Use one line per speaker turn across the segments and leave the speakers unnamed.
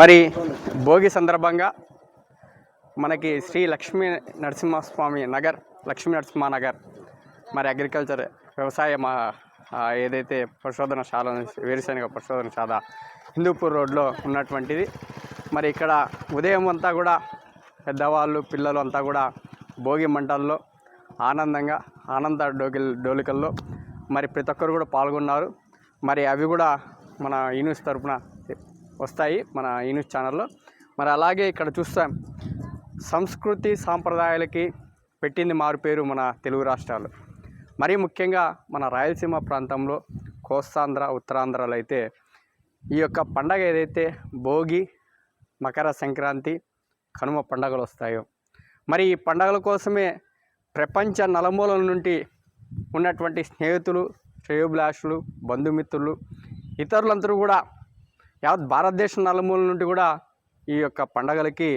మరి భోగి సందర్భంగా మనకి శ్రీ లక్ష్మీ నరసింహస్వామి నగర్ లక్ష్మీ నరసింహ నగర్ మరి అగ్రికల్చర్ వ్యవసాయ మా ఏదైతే పరిశోధనశాల వేరుశనగ పరిశోధనశాల హిందూపూర్ రోడ్లో ఉన్నటువంటిది. మరి ఇక్కడ ఉదయం అంతా కూడా పెద్దవాళ్ళు పిల్లలు అంతా కూడా భోగి మంటల్లో ఆనందంగా ఆనంద డోకిల్ డోలికల్లో మరి ప్రతి ఒక్కరు కూడా పాల్గొన్నారు. మరి అవి కూడా మన యూనివర్స్ తరఫున వస్తాయి మన ఈ న్యూస్ ఛానల్లో. మరి అలాగే ఇక్కడ చూస్తాం సంస్కృతి సాంప్రదాయాలకి పెట్టింది మారు పేరు మన తెలుగు రాష్ట్రాలు. మరీ ముఖ్యంగా మన రాయలసీమ ప్రాంతంలో కోస్తాంధ్ర ఉత్తరాంధ్రలో అయితే ఈ యొక్క పండగ ఏదైతే భోగి మకర సంక్రాంతి కనుమ పండగలు వస్తాయో మరి ఈ పండగల కోసమే ప్రపంచ నలమూలల నుండి ఉన్నటువంటి స్నేహితులు శ్రేయోభిలాషులు బంధుమిత్రులు ఇతరులందరూ కూడా యావత్ భారతదేశం నలుమూల నుండి కూడా ఈ యొక్క పండగలకి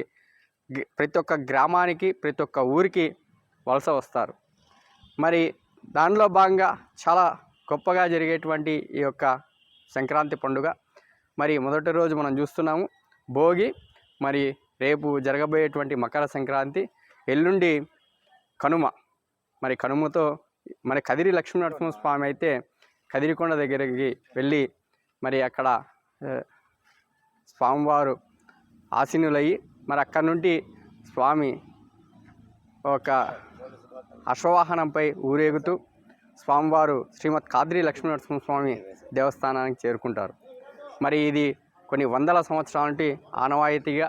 ప్రతి ఒక్క గ్రామానికి ప్రతి ఒక్క ఊరికి వలస వస్తారు. మరి దానిలో భాగంగా చాలా గొప్పగా జరిగేటువంటి ఈ యొక్క సంక్రాంతి పండుగ. మరి మొదటి రోజు మనం చూస్తున్నాము భోగి మరి రేపు జరగబోయేటువంటి మకర సంక్రాంతి ఎల్లుండి కనుమ. మరి కనుమతో మరి కదిరి లక్ష్మీనరసింహ స్వామి అయితే కదిరికొండ దగ్గరికి వెళ్ళి మరి అక్కడ స్వామివారు ఆసీనులయ్యి. మరి అక్కడ నుండి స్వామి ఒక అశ్వవాహనంపై ఊరేగుతూ స్వామివారు శ్రీమద్ కాద్రి లక్ష్మీనరసింహ స్వామి దేవస్థానానికి చేరుకుంటారు. మరి ఇది కొన్ని వందల సంవత్సరాల నుండి ఆనవాయితీగా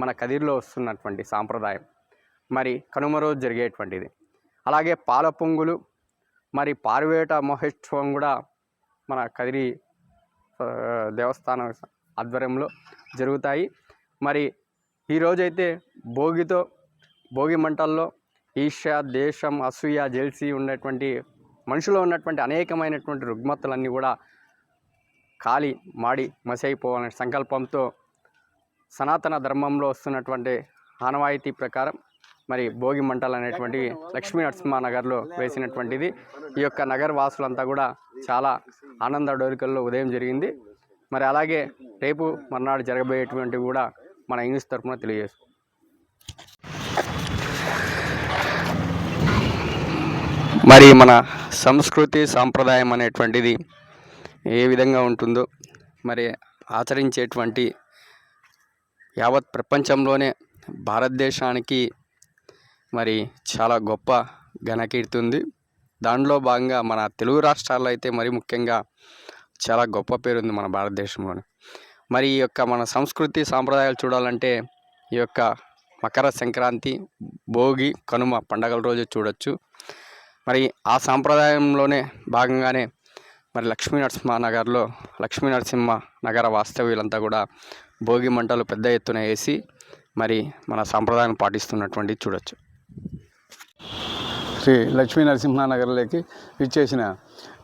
మన కదిరిలో వస్తున్నటువంటి సాంప్రదాయం. మరి కనుమ రోజు జరిగేటువంటిది. అలాగే పాల పొంగులు మరి పారివేట మహోత్సవం కూడా మన కదిరి దేవస్థానం ఆధ్వర్యంలో జరుగుతాయి. మరి ఈరోజైతే భోగితో భోగి మంటల్లో ఈర్ష్య దేశం అసూయ జెల్సీ ఉన్నటువంటి మనుషులు ఉన్నటువంటి అనేకమైనటువంటి రుగ్మతలన్నీ కూడా కాలి మాడి మసైపోవాలనే సంకల్పంతో సనాతన ధర్మంలో వస్తున్నటువంటి ఆనవాయితీ ప్రకారం మరి భోగి మంటలు అనేటువంటి లక్ష్మీ నరసింహ నగర్లో వేసినటువంటిది. ఈ యొక్క నగర వాసులంతా కూడా చాలా ఆనంద డోరికల్లో ఉదయం జరిగింది. మరి అలాగే రేపు మర్నాడు జరగబోయేటువంటివి కూడా మన ఇంగ్లీష్ తరఫున తెలియజేస్తాం మరి మన సంస్కృతి సాంప్రదాయం అనేటువంటిది ఏ విధంగా ఉంటుందో మరి ఆచరించేటువంటి యావత్ ప్రపంచంలోనే భారతదేశానికి మరి చాలా గొప్ప ఘనకీర్తి ఉంది. దానిలో భాగంగా మన తెలుగు రాష్ట్రాల్లో అయితే మరి ముఖ్యంగా చాలా గొప్ప పేరు ఉంది మన భారతదేశంలోని. మరి ఈ యొక్క మన సంస్కృతి సాంప్రదాయాలు చూడాలంటే ఈ యొక్క మకర సంక్రాంతి భోగి కనుమ పండగల రోజు చూడొచ్చు. మరి ఆ సాంప్రదాయంలోనే భాగంగానే మరి లక్ష్మీ నరసింహ నగర్లో లక్ష్మీ నరసింహ నగర వాస్తవ్యులంతా కూడా భోగి మంటలు పెద్ద ఎత్తున వేసి మరి మన సాంప్రదాయం పాటిస్తున్నటువంటి చూడొచ్చు.
శ్రీ లక్ష్మీ నరసింహ నగర్లోకి విచ్చేసిన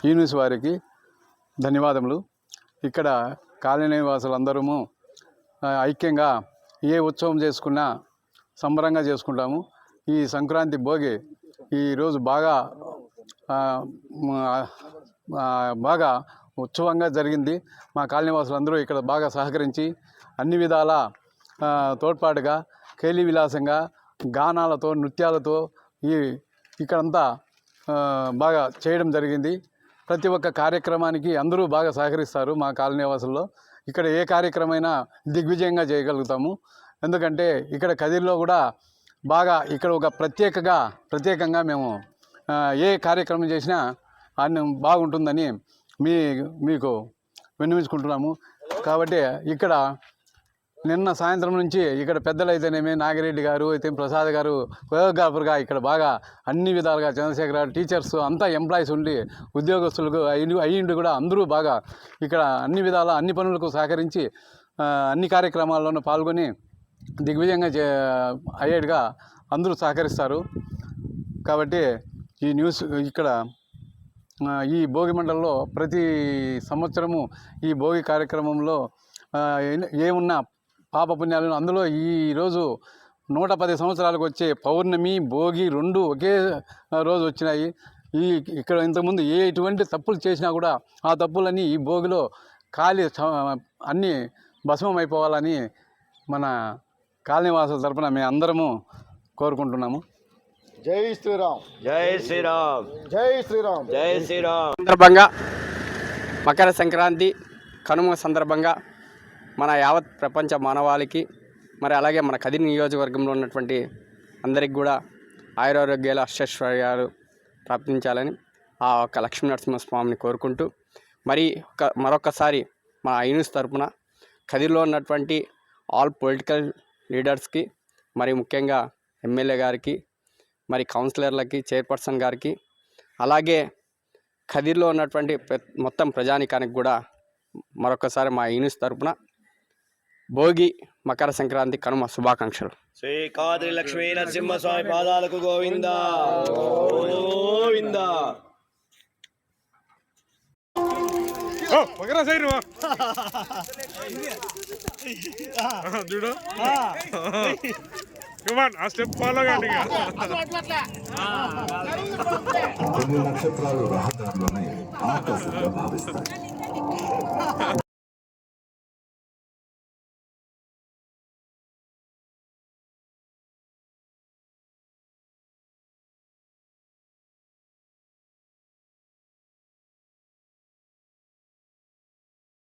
యూనిస్ వారికి ధన్యవాదములు. ఇక్కడ కాలనీ వాసులందరము ఐక్యంగా ఏ ఉత్సవం చేసుకున్నా సంబరంగా చేసుకుంటాము. ఈ సంక్రాంతి భోగి ఈరోజు బాగా బాగా ఉత్సవంగా జరిగింది. మా కాలనీవాసులందరూ ఇక్కడ బాగా సహకరించి అన్ని విధాల తోడ్పాటుగా కేలి విలాసంగా గానాలతో నృత్యాలతో ఈ ఇక్కడంతా బాగా చేయడం జరిగింది. ప్రతి ఒక్క కార్యక్రమానికి అందరూ బాగా సహకరిస్తారు మా కాలనీ వాసుల్లో. ఇక్కడ ఏ కార్యక్రమైనా దిగ్విజయంగా చేయగలుగుతాము. ఎందుకంటే ఇక్కడ కదిరిలో కూడా బాగా ఇక్కడ ఒక ప్రత్యేకగా ప్రత్యేకంగా మేము ఏ కార్యక్రమం చేసినా అన్ని బాగుంటుందని మీ మీకు విన్నవించుకుంటున్నాము. కాబట్టి ఇక్కడ నిన్న సాయంత్రం నుంచి ఇక్కడ పెద్దలు అయితేనేమి నాగిరెడ్డి గారు అయితే ప్రసాద్ గారు కొరియోగ్రాఫర్గా ఇక్కడ బాగా అన్ని విధాలుగా చంద్రశేఖర్ గారు టీచర్స్ అంతా ఎంప్లాయీస్ ఉండి ఉద్యోగస్తులకు అయ్యి అయ్యిండి కూడా అందరూ బాగా ఇక్కడ అన్ని విధాల అన్ని పనులకు సహకరించి అన్ని కార్యక్రమాల్లోనూ పాల్గొని దిగ్విజయంగా చే అయ్యేట్టుగా అందరూ సహకరిస్తారు. కాబట్టి ఈ న్యూస్ ఇక్కడ ఈ భోగి మండలంలో ప్రతి సంవత్సరము ఈ భోగి కార్యక్రమంలో ఏమున్నా పాపపుణ్యాలను అందులో ఈ రోజు నూట పది సంవత్సరాలకు వచ్చే పౌర్ణమి భోగి రెండు ఒకే రోజు వచ్చినాయి. ఈ ఇక్కడ ఇంతకుముందు ఏ ఎటువంటి తప్పులు చేసినా కూడా ఆ తప్పులన్నీ ఈ భోగిలో స- అన్నీ భస్మం అయిపోవాలని మన కాలనీవాసుల తరపున మేము అందరము కోరుకుంటున్నాము.
జై శ్రీరామ్.
జై శ్రీరామ్.
జై శ్రీరామ్.
జై శ్రీరామ్.
సందర్భంగా మకర సంక్రాంతి కనుమ సందర్భంగా మన యావత్ ప్రపంచ మానవాళికి మరి అలాగే మన కదిరి నియోజకవర్గంలో ఉన్నటువంటి అందరికి కూడా ఆయురారోగ్యాలు అష్టైశ్వర్యాలు ప్రాప్తించాలని ఆ యొక్క లక్ష్మీ నరసింహస్వామిని కోరుకుంటూ మరి ఒక మరొకసారి మా ఐనూస్ తరపున కదిరిలో ఉన్నటువంటి ఆల్ పొలిటికల్ లీడర్స్కి మరి ముఖ్యంగా ఎమ్మెల్యే గారికి మరి కౌన్సిలర్లకి చైర్పర్సన్ గారికి అలాగే కదిర్లో ఉన్నటువంటి ప్ర- మొత్తం ప్రజానికానికి కూడా మరొకసారి మా యూనిస్ తరపున భోగి మకర సంక్రాంతి కనుమ శుభాకాంక్షలు.
శ్రీ కాద్రి లక్ష్మీ నరసింహస్వామి పాదాలకు గోవింద. గోవింద.
చూడు. ఆ. స్టెప్ ఫాలో
నక్షత్రాలు రహదారులని భావిస్తాయి.